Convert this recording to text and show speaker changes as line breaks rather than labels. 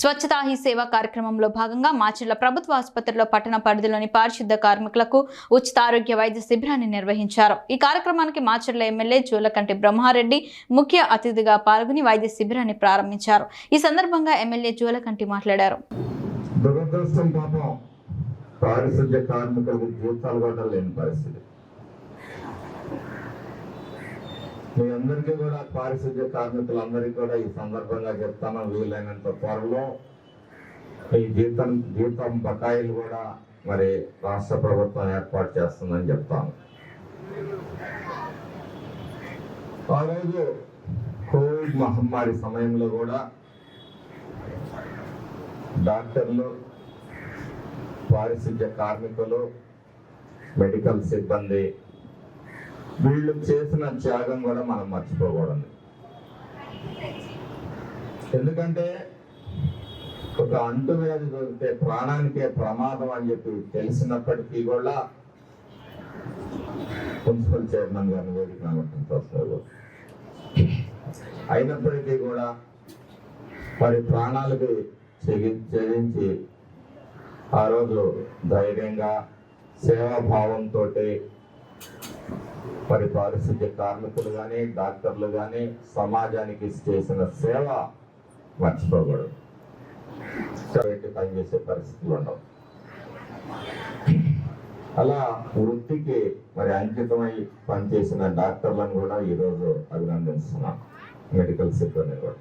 స్వచ్ఛతా he సేవ కార్యక్రమంలో భాగంగా మాచిర్ల ప్రభుత్వ ఆసుపత్రిలో పట్టణ పరిధిలోని పారిశుద్ధ కార్మికులకు ఉచిత ఆరోగ్య వైద్య శిబిరాన్ని నిర్వహించారు. ఈ కార్యక్రమానికి మాచిళ్ళ ఎమ్మెల్యే జూలకంటి బ్రహ్మారెడ్డి ముఖ్య అతిథిగా పాల్గొని వైద్య శిబిరాన్ని ప్రారంభించారు. ఈ సందర్భంగా ఎమ్మెల్యే జూలకంటి మాట్లాడారు.
దురదృష్టం పాపం పారిశుద్ధ్య కార్మికులకు జీవితాలు కూడా లేని పరిస్థితి. మీ అందరికీ కూడా పారిశుద్ధ్య కార్మికులందరికీ కూడా ఈ సందర్భంగా చెప్తాను వీలైనంత త్వరలో. ఈ జీతం జీతం బకాయిలు కూడా మరి రాష్ట్ర ప్రభుత్వం ఏర్పాటు చేస్తుందని చెప్తాను. ఆ రోజు కోవిడ్ మహమ్మారి సమయంలో కూడా డాక్టర్లు పారిశుద్ధ్య కార్మికులు మెడికల్ సిబ్బంది వీళ్ళు చేసిన త్యాగం కూడా మనం మర్చిపోకూడదు. ఎందుకంటే ఒక అంటువ్యాధి దొరికితే ప్రాణానికే ప్రమాదం అని చెప్పి తెలిసినప్పటికీ కూడా ప్రిన్సిపల్ చైర్మన్ గారిని వేదిక వస్తారు అయినప్పటికీ కూడా మరి ప్రాణాలకి చెగి చెల్లించి ఆ రోజు ధైర్యంగా సేవాభావంతో మరి పారిశుద్ధ్య కార్మికులు కానీ డాక్టర్లు కానీ సమాజానికి చేసిన సేవ మర్చిపోకూడదు. పెట్టి పనిచేసే పరిస్థితులు ఉండవు. అలా వృత్తికి మరి అంకితమై పనిచేసిన డాక్టర్లను కూడా ఈరోజు అభినందిస్తున్నాం. మెడికల్ సిబ్బంది కూడా.